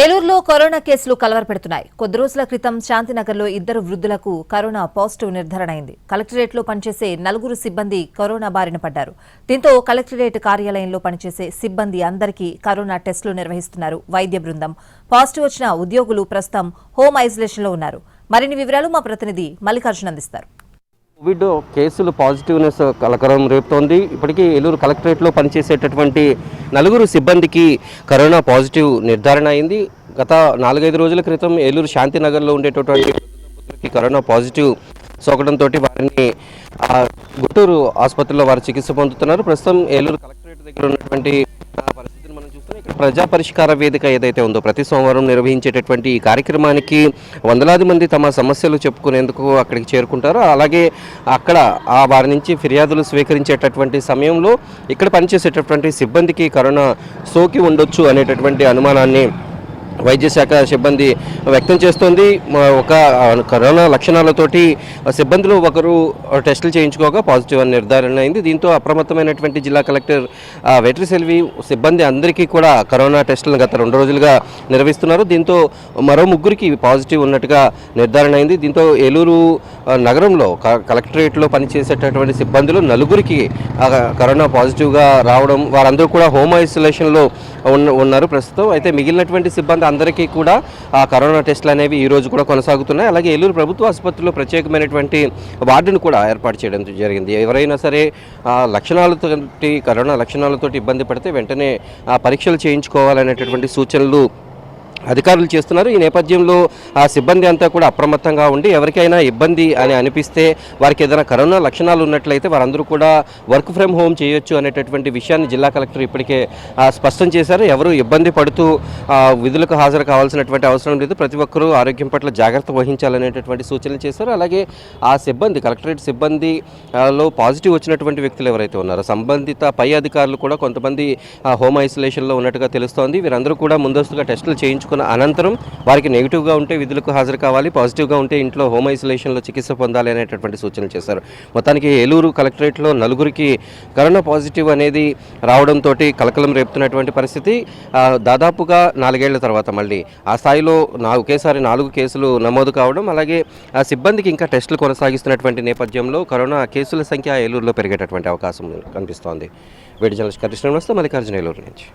ఏలూరులో కరోనా కేసులు కలవరపెడుతున్నాయి. కొద్ది రోజుల క్రితం శాంతినగర్లో ఇద్దరు వృద్ధులకు కరోనా పాజిటివ్ నిర్ధారణ అయింది కలెక్టరేట్లో పనిచేసే నలుగురు సిబ్బంది కరోనా బారిన పడ్డారు. దీంతో కలెక్టరేట్ కార్యాలయంలో పనిచేసే సిబ్బంది అందరికీ కరోనా టెస్టులు నిర్వహిస్తున్నారు వైద్య బృందం. పాజిటివ్ వచ్చిన ఉద్యోగులు ప్రస్తుతం హోమ్ ఐసోలేషన్లో ఉన్నారు. మరిన్ని వివరాలు మా ప్రతినిధి మల్లికార్జున్ అందిస్తారు. కోవిడ్ కేసులు పాజిటివ్నెస్ కలకరం రేపుతోంది. ఇప్పటికీ ఏలూరు కలెక్టరేట్లో పనిచేసేటటువంటి నలుగురు సిబ్బందికి కరోనా పాజిటివ్ నిర్ధారణ అయింది. గత నాలుగైదు రోజుల క్రితం ఏలూరు శాంతినగర్లో ఉండేటటువంటి కరోనా పాజిటివ్ సోకడంతో వారిని గుంటూరు ఆసుపత్రిలో వారు చికిత్స పొందుతున్నారు. ప్రస్తుతం ఏలూరు కలెక్టరేట్ దగ్గర ఉన్నటువంటి ఆ, పరిస్థితిని మనం చూస్తున్నాం ఇక్కడ ప్రజా పరిష్కార వేదిక ఏదైతే ఉందో ప్రతి సోమవారం నిర్వహించేటటువంటి ఈ కార్యక్రమానికి వందలాది మంది తమ సమస్యలు చెప్పుకునేందుకు అక్కడికి చేరుకుంటారు. అలాగే అక్కడ ఆ వారి నుంచి ఫిర్యాదులు స్వీకరించేటటువంటి సమయంలో ఇక్కడ పనిచేసేటటువంటి సిబ్బందికి కరోనా సోకి ఉండొచ్చు అనేటటువంటి అనుమానాన్ని వైద్య శాఖ సిబ్బంది వ్యక్తం చేస్తోంది. ఒక కరోనా లక్షణాలతోటి సిబ్బందులు సిబ్బందిలో ఒకరు టెస్టులు చేయించుకోగా పాజిటివ్ అని నిర్ధారణ అయింది. దీంతో అప్రమత్తమైనటువంటి జిల్లా కలెక్టర్ ఆ, సెల్వి సిబ్బంది అందరికీ కూడా కరోనా టెస్టులను గత రెండు రోజులుగా నిర్వహిస్తున్నారు. దీంతో మరో ముగ్గురికి పాజిటివ్ ఉన్నట్టుగా నిర్ధారణ అయింది. దీంతో ఏలూరు నగరంలో క- కలెక్టరేట్లో పనిచేసేటటువంటి సిబ్బందులు నలుగురికి కరోనా పాజిటివ్గా రావడం వారందరూ కూడా హోమ్ ఐసోలేషన్లో ఉన్న ఉన్నారు ప్రస్తుతం. అయితే మిగిలినటువంటి సిబ్బంది అందరికీ కూడా ఆ కరోనా టెస్టులు అనేవి ఈ రోజు కూడా కొనసాగుతున్నాయి. అలాగే ఏలూరు ప్రభుత్వ ఆసుపత్రిలో ప్రత్యేకమైనటువంటి వార్డును కూడా ఏర్పాటు చేయడం జరిగింది. ఎవరైనా సరే లక్షణాలతోటి కరోనా లక్షణాలతోటి ఇబ్బంది పడితే వెంటనే పరీక్షలు చేయించుకోవాలనేటటువంటి సూచనలు అధికారులు చేస్తున్నారు. ఈ నేపథ్యంలో ఆ సిబ్బంది అంతా కూడా అప్రమత్తంగా ఉండి ఎవరికైనా ఇబ్బంది అని అనిపిస్తే వారికి ఏదైనా కరోనా లక్షణాలు ఉన్నట్లయితే వారందరూ కూడా వర్క్ ఫ్రమ్ హోమ్ చేయొచ్చు అనేటటువంటి విషయాన్ని జిల్లా కలెక్టర్ ఇప్పటికే ఆ, స్పష్టం చేశారు. ఎవరు ఇబ్బంది పడుతూ విధులకు హాజరు కావాల్సినటువంటి అవసరం లేదు. ప్రతి ఒక్కరూ ఆరోగ్యం పట్ల జాగ్రత్త వహించాలనేటటువంటి సూచనలు చేశారు. అలాగే ఆ సిబ్బంది కలెక్టరేట్ సిబ్బందిలో పాజిటివ్ వచ్చినటువంటి వ్యక్తులు ఎవరైతే ఉన్నారో సంబంధిత పై అధికారులు కూడా కొంతమంది హోమ్ ఐసోలేషన్లో ఉన్నట్టుగా తెలుస్తోంది. వీరందరూ కూడా ముందస్తుగా టెస్టులు తీసుకున్న అనంతరం వారికి నెగిటివ్గా ఉంటే విధులకు హాజరు కావాలి పాజిటివ్గా ఉంటే ఇంట్లో హోమ్ ఐసోలేషన్లో చికిత్స పొందాలి అనేటటువంటి సూచనలు చేశారు. మొత్తానికి ఏలూరు కలెక్టరేట్లో నలుగురికి కరోనా పాజిటివ్ అనేది రావడంతో కలకలం రేపుతున్నటువంటి పరిస్థితి. దాదాపుగా నాలుగేళ్ళ తర్వాత మళ్ళీ. ఆ స్థాయిలో నా ఒకేసారి నాలుగు కేసులు నమోదు కావడం అలాగే ఆ సిబ్బందికి ఇంకా టెస్టులు కొనసాగిస్తున్నటువంటి నేపథ్యంలో కరోనా కేసుల సంఖ్య ఏలూరులో పెరిగేటటువంటి అవకాశం కనిపిస్తోంది. వేడి జర్నలిస్ట్ కృష్ణ మల్లికార్జున ఏలూరు నుంచి.